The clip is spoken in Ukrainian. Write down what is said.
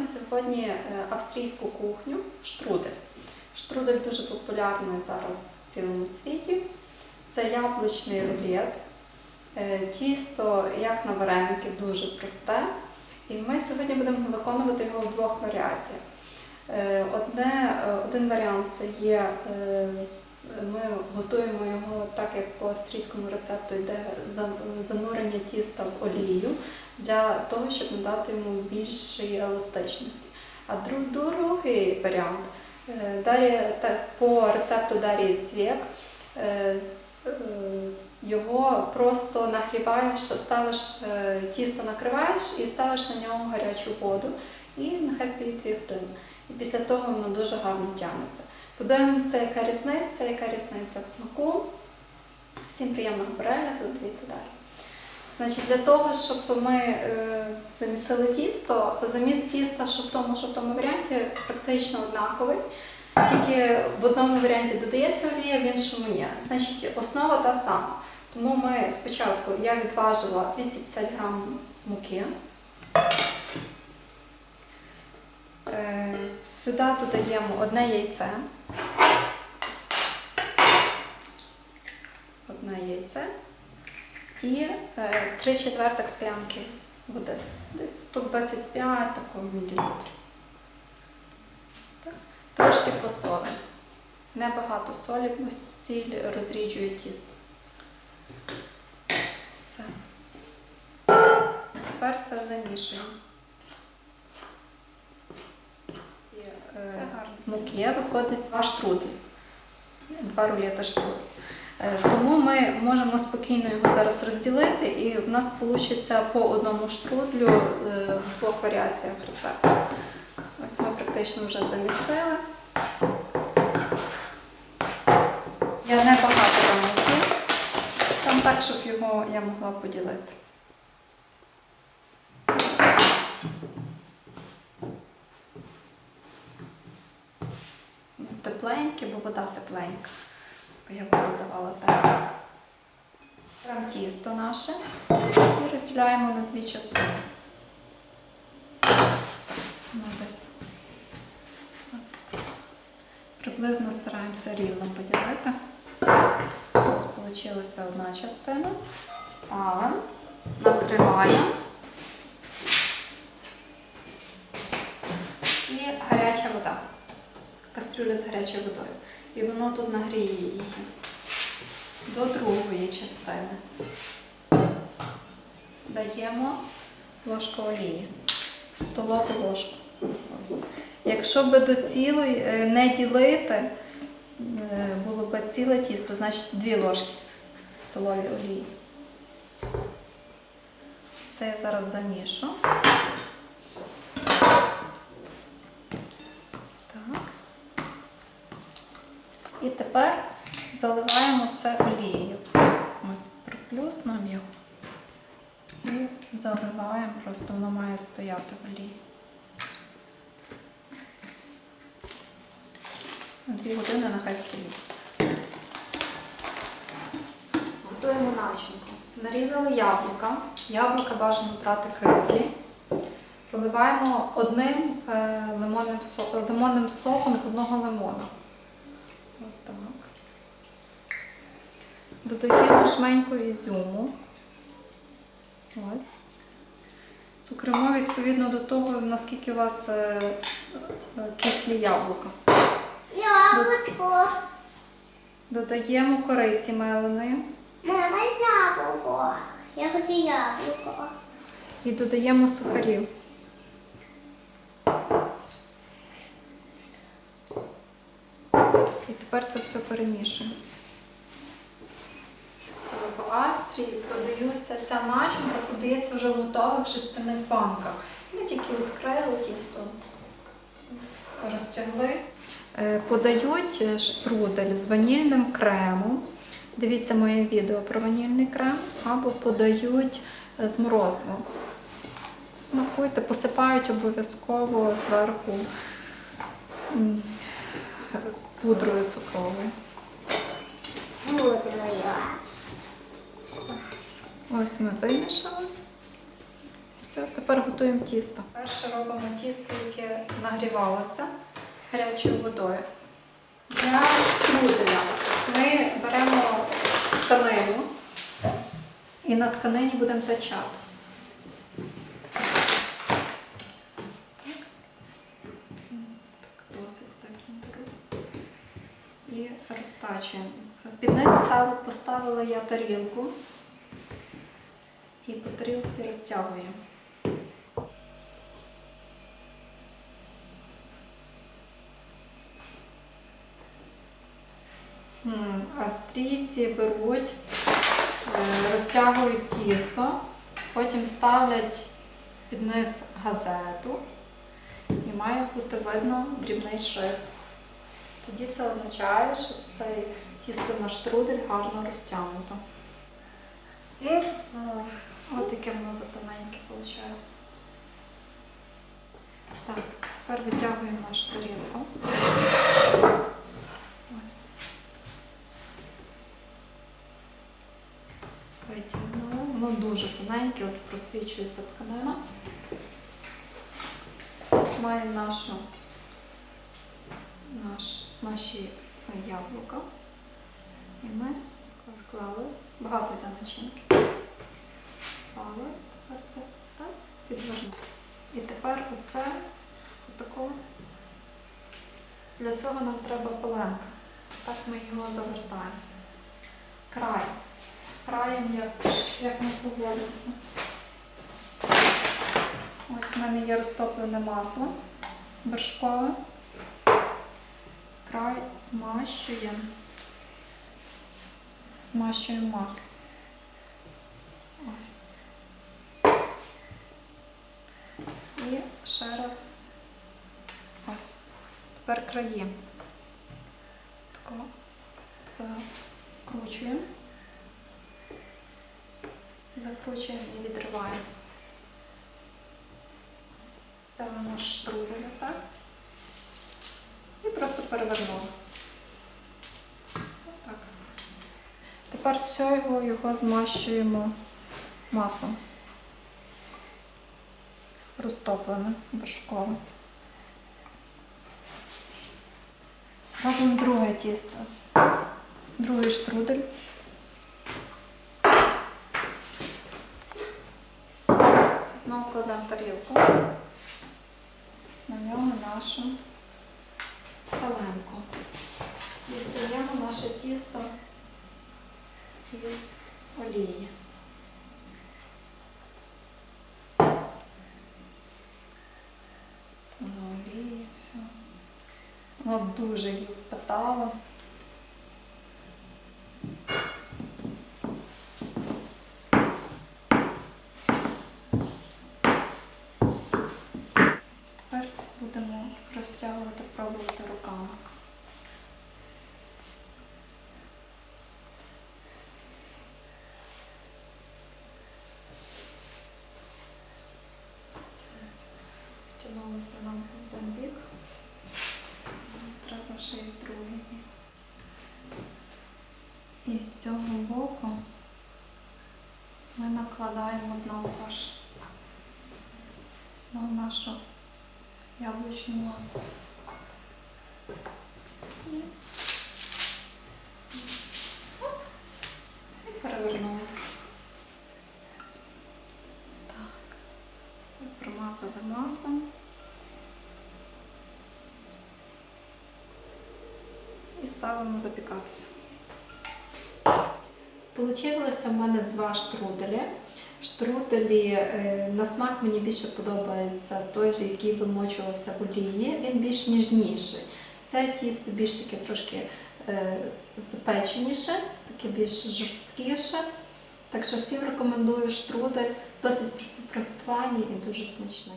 приготуємо сьогодні е, австрійську кухню штрудель. Штрудель дуже популярний зараз в цілому світі. Це яблучний рулет. Е, Тісто, як на вареники, дуже просте. І ми сьогодні будемо виконувати його в двох варіаціях. Е, Одне, один варіант це є, ми готуємо його так, як по австрійському рецепту йде занурення тіста в олію для того, щоб надати йому більшої еластичності. А другий варіант е, Дар'я, та- по рецепту Дарії Цвєк е, е, його просто нагріваєш, ставиш тісто накриваєш і ставиш на нього гарячу воду, і нехай стоїть 2 години. І після того воно дуже гарно тягнеться. Подивимося, яка різниця, яка різниця в смаку. Всім приємного перегляду, дивіться далі. Значить, для того, щоб ми е, замісили тісто, заміст тіста, що в тому, що в тому варіанті, практично однаковий. Тільки в одному варіанті додається олія, в іншому ні. Значить, основа та сама. Тому ми спочатку я відважила 250 грам муки. Е, Сюди додаємо одне яйце. Одне яйце і е, 3 четвертих склянки води. Десь 125 такого мілілітрів. Так. Трошки посоли. Небагато солі, бо сіль розріджує тісто. Все. Тепер це замішуємо. Е, Муки виходить два штрудель. Два рулета штрудель. Е, Тому ми можемо спокійно його зараз розділити, і в нас вийде по одному штрудлю е, в двох варіаціях рецепту. Ось ми практично вже замісили. Я не багато муки, там так, щоб його я могла поділити. Тепленьке, бо вода тепленька. Бо так. Беремо тісто наше і розділяємо на дві частини. Ну. Приблизно стараємося рівно поділити. Ось вийшла одна частина. Ставимо, накриваємо. І гаряча вода. Кастрюля з гарячою водою. І воно тут нагріє її до другої частини. Даємо ложку олії, столову ложку. Якщо би до цілої е, не ділити, е, було б ціле тісто, значить дві ложки столові олії. Це я зараз замішу. Так. І тепер заливаємо це олією. Ми приплюснемо його і заливаємо, просто воно має стояти в олії. Дві години нехай стоїть. Готуємо начинку. Нарізали яблука. Яблука бажано брати кислі. Поливаємо одним е, лимонним соком з одного лимона. Отак. Додаємо жменьку ізюму. Ось. Цукримо відповідно до того, наскільки у вас е, е, кислі яблука. Яблучко. Додаємо кориці меленої Мама, яблуко. Я хочу яблуко. і додаємо сухарів. І тепер це все перемішуємо. Австрії продаються ця начинка, продається вже в готових жестяних банках. Ми тільки відкрили тісто, розтягли. Е, Подають е, штрудель з ванільним кремом. Дивіться моє відео про ванільний крем, або подають е, з морозивом. Смакуйте, посипають обов'язково зверху пудрою цукровою. Ось ми вимішали. Все, тепер готуємо тісто. Перше робимо тісто, яке нагрівалося гарячою водою. Для штруделя ми беремо тканину і на тканині будемо тачати. І розтачуємо. Під низ поставила я тарілку тарілці розтягуємо. Австрійці беруть, е, розтягують тісто, потім ставлять під низ газету і має бути видно дрібний шрифт. Тоді це означає, що цей тісто на штрудель гарно розтягнуто. І о, от яке воно затоненьке виходить. Так, тепер витягуємо нашу тарілку. Ось. Витягнули. Воно дуже тоненьке, от просвічується тканина. Маємо нашу, наш, наші яблука. І ми склали багато йде начинки. Клали, тепер це раз, підвернули. І тепер оце отако. Для цього нам треба пеленка. Так ми його завертаємо. Край. З краєм як, як ми поводимося. Ось в мене є розтоплене масло вершкове. Край змащуємо. Змащуємо масло. Ось. І ще раз. Ось. Тепер краї. Тако закручуємо. Закручуємо і відриваємо. Це наш штрудель, так? І просто перевернули. Отак. Тепер всього його змащуємо маслом. Розтопленим вершковим. Робимо друге тісто. Другий штрудель. Знову кладемо тарілку. На нього нашу паленку. Дістаємо наше тісто із олії. Воно олії, все. Воно дуже їх питала. Тепер будемо розтягувати, пробувати руками. Тягнулося нам в один бік. Треба ще й в другий бік. І з цього боку ми накладаємо знову фарш на нашу яблучну масу. І і перевернули. Так. Промазали маслом. І ставимо запікатися. Получилося в мене два штруделі. Штруделі е, на смак мені більше подобається той, який вимочувався в олії. Він більш ніжніший. Це тісто більш таке трошки е, запеченіше, таке більш жорсткіше. Так що всім рекомендую штрудель, досить простий в приготуванні і дуже смачний.